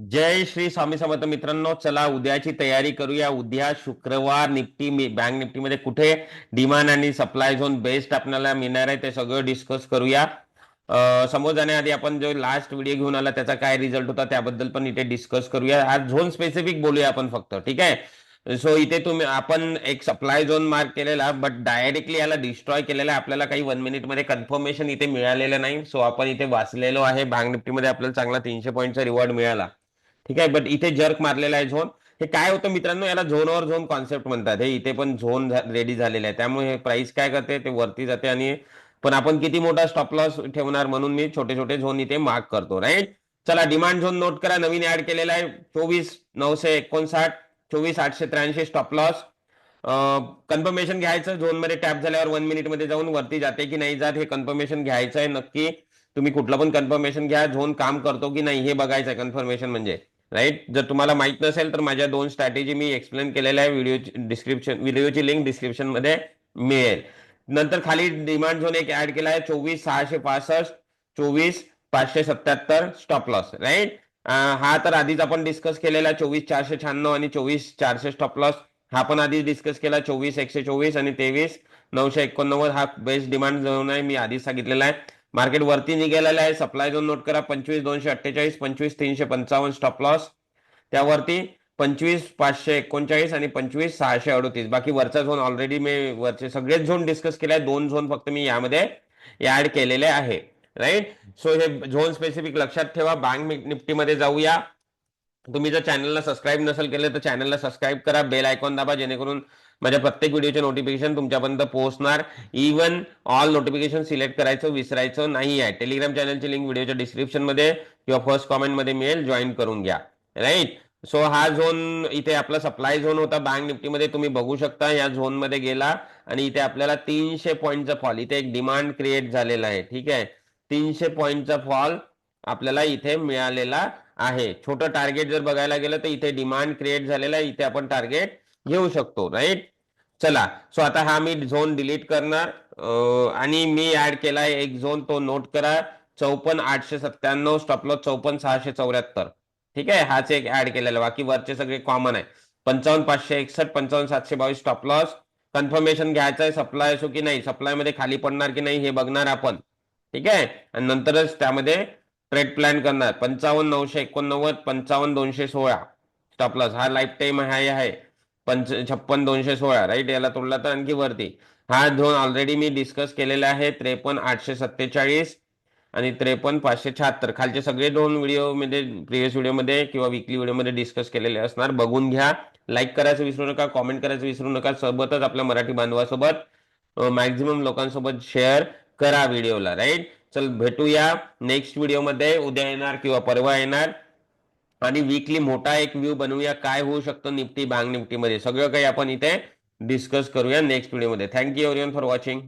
जय श्री स्वामी समर्थ मित्रांनो चला उद्याची तयारी करूया. उद्या शुक्रवार निफ्टी बँक निफ्टीमध्ये कुठे? डिमांड आणि सप्लाय झोन बेस्ट आपल्याला मिळणार आहे ते सगळं डिस्कस करूया. समोर जाण्याआधी आपण जो लास्ट व्हिडिओ घेऊन आला त्याचा काय रिझल्ट होता त्याबद्दल पण इथे डिस्कस करूया. आज झोन स्पेसिफिक बोलूया आपण फक्त ठीक आहे? सो इथे तुम्ही आपण एक सप्लाय झोन मार्क केलेला बट डायरेक्टली याला डिस्ट्रॉय केलेला आहे. आपल्याला काही वन मिनिटमध्ये कन्फर्मेशन इथे मिळालेलं नाही. सो आपण इथे वाचलेलो आहे. बँक निफ्टीमध्ये आपल्याला चांगला तीनशे पॉईंटचा रिवॉर्ड मिळाला. ठीक आहे? बट इथे जर्क मारलेला आहे झोन हे काय होतं मित्रांनो? याला झोनवर झोन कॉन्सेप्ट म्हणतात. हे इथे पण झोन रेडी झालेलं आहे. त्यामुळे हे प्राइस काय करते? ते वरती जाते आणि पण आपण किती मोठा स्टॉप लॉस ठेवणार म्हणून मी छोटे छोटे झोन इथे मार्क करतो. राईट चला डिमांड झोन नोट करा. नवीन ऍड केलेला आहे. चोवीस नऊशे एकोणसाठ चोवीस आठशे त्र्याऐंशी स्टॉप लॉस कन्फर्मेशन घ्यायचं. झोनमध्ये टॅप झाल्यावर वन मिनिटमध्ये जाऊन वरती जाते की नाही जात हे कन्फर्मेशन घ्यायचं आहे नक्की. तुम्ही कुठलं पण कन्फर्मेशन घ्या झोन काम करतो की नाही हे बघायचं आहे. कन्फर्मेशन म्हणजे राईट जर तुम्हाला माहीत नसेल तर माझ्या दोन स्ट्रॅटेजी मी एक्सप्लेन केलेल्या आहे. व्हिडिओ डिस्क्रिप्शन व्हिडिओची लिंक डिस्क्रिप्शनमध्ये मिळेल. नंतर खाली डिमांड झोन एक ऍड केला आहे. चोवीस सहाशे पासष्ट चोवीस पाचशे सत्याहत्तर स्टॉप लॉस राईट हा तर आधीच आपण डिस्कस केलेला चोवीस चारशे शहाण्णव आणि चोवीस चारशे स्टॉप लॉस हा पण आधीच डिस्कस केला चोवीस एकशे चोवीस आणि तेवीस नऊशे एकोणनव्वद हा बेस्ट डिमांड झोन आहे. मी आधीच सांगितलेला आहे. मार्केट वरती निघालेला आहे. सप्लाय झोन नोट करा. पंचवीस दोनशे अठ्ठेचाळीस पंचवीस तीनशे पंचावन्न स्टॉप लॉस त्यावरती पंचवीस पाचशे एकोणचाळीस आणि पंचवीस सहाशे अडोतीस. बाकी वरचा झोन ऑलरेडी मी वरचे सगळेच झोन डिस्कस केले आहे दोन झोन फक्त मी यामध्ये ऍड केलेले आहे. राईट सो हे झोन स्पेसिफिक लक्षात ठेवा. बँक निफ्टीमध्ये जाऊया. तुम्ही जर चॅनलला सबस्क्राईब नसेल केलं तर चॅनलला सबस्क्राईब करा बेल आयकॉन दाबा जेणेकरून माझ्या प्रत्येक व्हिडिओचे नोटिफिकेशन तुमच्यापर्यंत पोहोचणार. इवन ऑल नोटिफिकेशन सिलेक्ट करायचं विसरायचं नाही आहे. टेलिग्राम चॅनलची लिंक व्हिडिओच्या डिस्क्रिप्शनमध्ये किंवा फर्स्ट कॉमेंटमध्ये मिळेल जॉईन करून घ्या. राईट सो हा झोन इथे आपला सप्लाय झोन होता. बँक निफ्टीमध्ये तुम्ही बघू शकता या झोनमध्ये गेला आणि इथे आपल्याला तीनशे पॉईंटचा फॉल इथे एक डिमांड क्रिएट झालेला आहे. ठीक आहे? तीनशे पॉईंटचा फॉल आपल्याला इथे मिळालेला आहे. छोटं टार्गेट जर बघायला गेलं तर इथे डिमांड क्रिएट झालेला आहे. इथे आपण टार्गेट घेऊ शकतो राईट चला. सो आता हा मी झोन डिलीट करणार. आणि मी ऍड केला आहे एक झोन तो नोट करा. चौपन्न आठशे सत्त्याण्णव स्टॉपलॉस चौपन्न सहाशे चौऱ्याहत्तर. ठीक आहे? हाच एक ऍड केलेला. बाकी वरचे सगळे कॉमन आहे. पंचावन्न पाचशे एकसष्ट पंचावन्न सातशे बावीस स्टॉपलॉस कन्फर्मेशन घ्यायचं आहे. सप्लाय असो की नाही? सप्लायमध्ये खाली पडणार की नाही? हे बघणार आपण. ठीक आहे? आणि नंतरच त्यामध्ये ट्रेड प्लॅन करणार. पंचावन्न नऊशे एकोणनव्वद पंचावन्न दोनशे सोळा. स्टॉप लॉस हा लाईफ टाईम हाय आहे. पंच छप्पन दोनशे सोळा. राईट याला तोडला तर आणखी वरती. हा झोन ऑलरेडी मी डिस्कस केलेला आहे त्रेपन्न आठशे सत्तेचाळीस आणि त्रेपन्न पाचशे शहात्तर. खालचे सगळे दोन व्हिडिओमध्ये प्रिव्हियस व्हिडिओमध्ये किंवा विकली व्हिडिओमध्ये डिस्कस केलेले असणार. बघून घ्या. लाईक करायचं विसरू नका. कॉमेंट करायचं विसरू नका. सोबतच आपल्या मराठी बांधवासोबत मॅक्झिमम लोकांसोबत शेअर करा व्हिडिओला राईट चल भेटूया. नेक्स्ट व्हिडिओमध्ये उद्या येणार किंवा परवा येणार. आणि वीकली मोठा एक व्ह्यू बनवूया. काय होऊ शकतं निफ्टी बँक निफ्टीमध्ये. सगळं काही आपण इथे डिस्कस करूया नेक्स्ट व्हिडिओमध्ये थँक्यू एव्हरीवन फॉर वॉचिंग